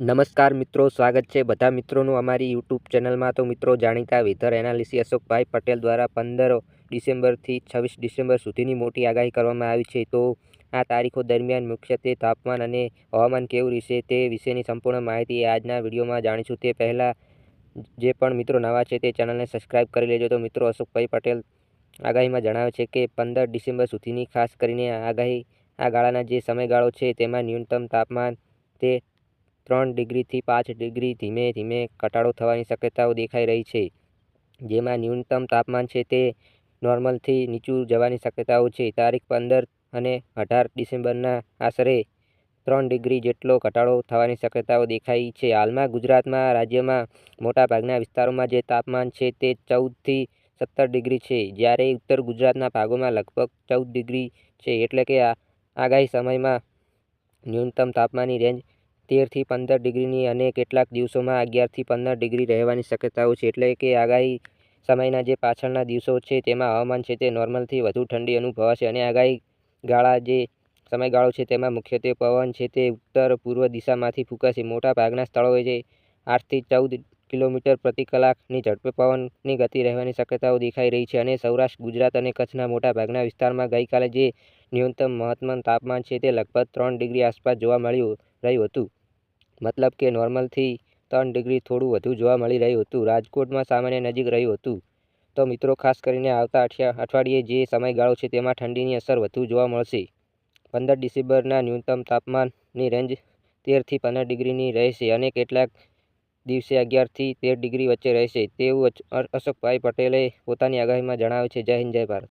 નમસ્કાર મિત્રો, સ્વાગત છે બધા મિત્રોનું અમારી યુટ્યુબ ચેનલમાં. તો મિત્રો, જાણીતા વેધર એનાલિસી અશોકભાઈ પટેલ દ્વારા પંદર ડિસેમ્બરથી છવ્વીસ ડિસેમ્બર સુધીની મોટી આગાહી કરવામાં આવી છે. તો આ તારીખો દરમિયાન મુખ્યત્વે તાપમાન અને હવામાન કેવું રહેશે તે વિશેની સંપૂર્ણ માહિતી આજના વિડીયોમાં જાણીશું. તે પહેલાં જે પણ મિત્રો નવા છે તે ચેનલને સબસ્ક્રાઈબ કરી લેજો. તો મિત્રો, અશોકભાઈ પટેલ આગાહીમાં જણાવે છે કે પંદર ડિસેમ્બર સુધીની ખાસ કરીને આગાહી આ ગાળાના જે સમયગાળો છે તેમાં ન્યૂનતમ તાપમાન તે ત્રણ ડિગ્રીથી પાંચ ડિગ્રી ધીમે ધીમે ઘટાડો થવાની શક્યતાઓ દેખાઈ રહી છે. જેમાં ન્યૂનતમ તાપમાન છે તે નોર્મલથી નીચું જવાની શક્યતાઓ છે. તારીખ પંદર અને અઢાર ડિસેમ્બરના આશરે ત્રણ ડિગ્રી જેટલો ઘટાડો થવાની શક્યતાઓ દેખાઈ છે. હાલમાં ગુજરાતમાં રાજ્યમાં મોટાભાગના વિસ્તારોમાં જે તાપમાન છે તે ચૌદથી સત્તર ડિગ્રી છે. જ્યારે ઉત્તર ગુજરાતના ભાગોમાં લગભગ ચૌદ ડિગ્રી છે. એટલે કે આગાહી સમયમાં ન્યૂનતમ તાપમાનની રેન્જ તેરથી પંદર ડિગ્રીની અને કેટલાક દિવસોમાં અગિયારથી પંદર ડિગ્રી રહેવાની શક્યતાઓ છે. એટલે કે આગાહી સમયના જે પાછળના દિવસો છે, તેમાં હવામાન છે તે નોર્મલથી વધુ ઠંડી અનુભવાશે અને આગાહી ગાળા જે સમયગાળો છે, તેમાં મુખ્યત્વે પવન છે તે ઉત્તર પૂર્વ દિશામાંથી ફૂંકાશે. મોટા ભાગના સ્થળોએ જે આઠથી ચૌદ કિલોમીટર પ્રતિ કલાકની ઝડપે પવનની ગતિ રહેવાની શક્યતાઓ દેખાઈ રહી છે અને સૌરાષ્ટ્ર, ગુજરાત અને કચ્છના મોટા ભાગના વિસ્તારમાં ગઈકાલે જે ન્યૂનતમ મહત્તમ તાપમાન છે તે લગભગ ત્રણ ડિગ્રી આસપાસ જોવા મળ્યું રહ્યું હતું. મતલબ કે નોર્મલથી ત્રણ ડિગ્રી થોડું વધુ જોવા મળી રહ્યું હતું. રાજકોટમાં સામાન્ય નજીક રહ્યું હતું. તો મિત્રો, ખાસ કરીને આવતા અઠવાડિયે જે સમયગાળો છે તેમાં ઠંડીની અસર વધુ જોવા મળશે. પંદર ડિસેમ્બરના ન્યૂનતમ તાપમાનની રેન્જ તેરથી પંદર ડિગ્રીની રહેશે અને કેટલાક દિવસે અગિયારથી તેર ડિગ્રી વચ્ચે રહેશે. તેવું અશોકભાઈ પટેલે પોતાની આગાહીમાં જણાવ્યું છે. જય હિન્દ, જય ભારત.